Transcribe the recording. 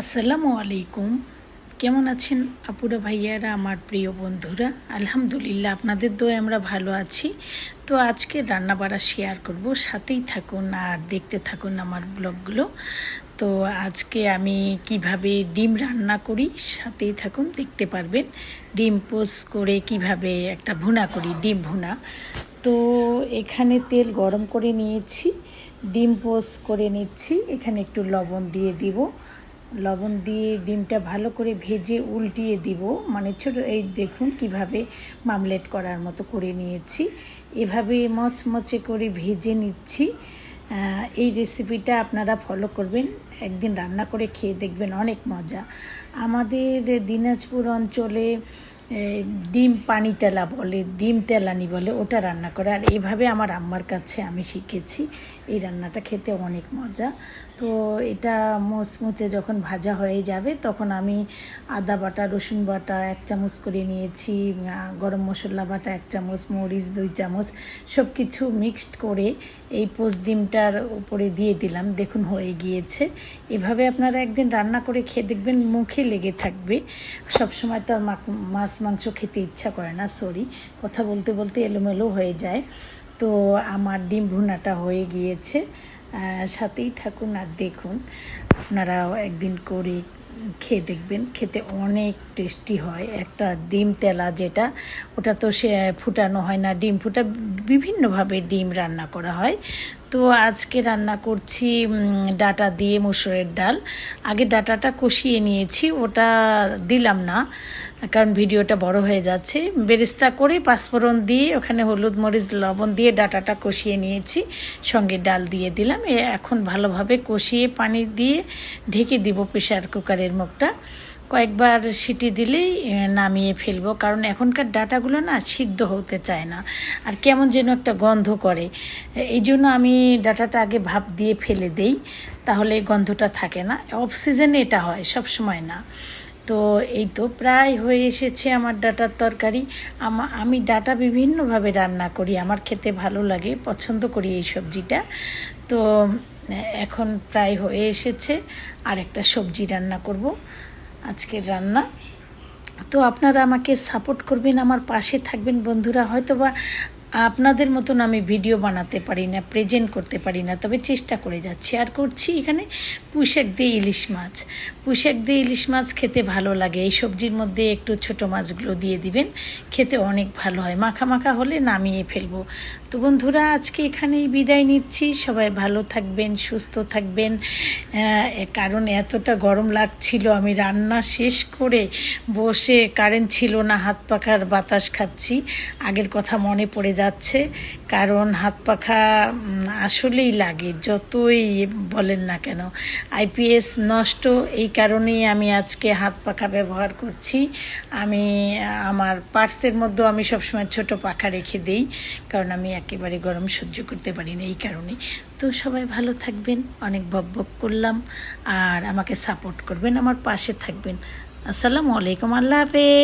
আসসালামু আলাইকুম। কেমন আছেন আপুরা ভাইয়ারা, আমার প্রিয় বন্ধুরা? আলহামদুলিল্লাহ, আপনাদের দোয়ে আমরা ভালো আছি। তো আজকে রান্নাবাড়া শেয়ার করব, সাথেই থাকুন আর দেখতে থাকুন আমার ব্লগগুলো। তো আজকে আমি কীভাবে ডিম রান্না করি, সাথেই থাকুন, দেখতে পারবেন। ডিম পোস করে কীভাবে একটা ভুনা করি, ডিম ভুনা। তো এখানে তেল গরম করে নিয়েছি, ডিম পোস করে নিচ্ছি। এখানে একটু লবণ দিয়ে দিব। লবণ দিয়ে ডিমটা ভালো করে ভেজে উল্টিয়ে দিব। মানে ছোট, এই দেখুন কীভাবে মামলেট করার মতো করে নিয়েছি। এভাবে মচমচে করে ভেজে নিচ্ছি। এই রেসিপিটা আপনারা ফলো করবেন। একদিন রান্না করে খেয়ে দেখবেন, অনেক মজা। আমাদের দিনাজপুর অঞ্চলে ডিম পানি তেলা বলে, ডিম তেলানি বলে, ওটা রান্না করে। আর এভাবে আমার আম্মার কাছে আমি শিখেছি এই রান্নাটা খেতে অনেক মজা। তো এটা মোচমুচে যখন ভাজা হয়ে যাবে, তখন আমি আদা বাটা, রসুন বাটা এক চামচ করে নিয়েছি গরম মশলা বাটা এক চামচ, মরিচ দুই চামচ সব কিছু মিক্সড করে এই পোস্ট ডিমটার উপরে দিয়ে দিলাম। দেখুন, হয়ে গিয়েছে। এভাবে আপনারা একদিন রান্না করে খেয়ে দেখবেন, মুখে লেগে থাকবে। সবসময় তো মাছ মাংস খেতে ইচ্ছা করে না সরি কথা বলতে বলতে এলোমেলো হয়ে যায়। তো আমার ডিম ভুনাটা হয়ে গিয়েছে। সাথেই থাকুন আর দেখুন। আপনারাও একদিন করে খেয়ে দেখবেন। খেতে অনেক টেস্টি হয়। একটা ডিম তেলা যেটা, ওটা তো সে ফুটানো হয় না। ডিম ফুটা বিভিন্নভাবে ডিম রান্না করা হয়। তো আজকে রান্না করছি ডাটা দিয়ে মুসুরের ডাল। আগে ডাটাটা কষিয়ে নিয়েছি। ওটা দিলাম না। কারণ ভিডিওটা বড় হয়ে যাচ্ছে। বেরেস্তা করে পাঁচফোড়ন দিয়ে ওখানে হলুদ মরিচ, লবণ দিয়ে ডাটাটা কষিয়ে নিয়েছি। সঙ্গে ডাল দিয়ে দিলাম। এ এখন ভালোভাবে কষিয়ে পানি দিয়ে ঢেকে দিব প্রেশার কুকারের মুখটা। কয়েকবার সিটি দিলেই নামিয়ে ফেলব। কারণ এখনকার ডাটাগুলো না সিদ্ধ হতে চায় না। আর কেমন যেন একটা গন্ধ করে। এই জন্য আমি ডাটাটা আগে ভাপ দিয়ে ফেলে দেই। তাহলে গন্ধটা থাকে না। অফ সিজনে এটা হয়, সব সময় না। তো এই তো প্রায় হয়ে এসেছে আমার ডাটার তরকারি। আমি ডাটা বিভিন্নভাবে রান্না করি, আমার খেতে ভালো লাগে, পছন্দ করি এই সবজিটা। তো, এখন প্রায় হয়ে এসেছে, আর একটা সবজি রান্না করব, আজকের রান্না। তো আপনারা আমাকে সাপোর্ট করবেন, আমার পাশে থাকবেন বন্ধুরা হয়তো বা আপনাদের মতন আমি ভিডিও বানাতে পারি না প্রেজেন্ট করতে পারি না, তবে চেষ্টা করে যাচ্ছি। আর করছি এখানে পুঁশাক দিয়ে ইলিশ মাছ। পুঁশাক দিয়ে ইলিশ মাছ খেতে ভালো লাগে। এই সবজির মধ্যে একটু ছোট মাছগুলো দিয়ে দিবেন, খেতে অনেক ভালো হয়। মাখা মাখা হলে নামিয়ে ফেলব। তো বন্ধুরা, আজকে এখানেই বিদায় নিচ্ছি। সবাই ভালো থাকবেন, সুস্থ থাকবেন। কারণ এতটা গরম লাগছিল, আমি রান্না শেষ করে বসে কারেন্ট ছিল না, হাত পাখার বাতাস খাচ্ছি। আগের কথা মনে পড়ে যাচ্ছে, কারণ হাত পাখা আসলেই লাগে, যতই বলেন না কেন। আইপিএস নষ্ট, এই কারণেই আমি আজকে হাত পাখা ব্যবহার করছি। আমি, আমার পার্সের মধ্যেও আমি সবসময় ছোট পাখা রেখে দিই, কারণ আমি একেবারে গরম সহ্য করতে পারি না এই কারণে। তো সবাই ভালো থাকবেন, অনেক বক বক করলাম, আর আমাকে সাপোর্ট করবেন, আমার পাশে থাকবেন। আসসালামু আলাইকুম, আল্লাহ হাফেজ।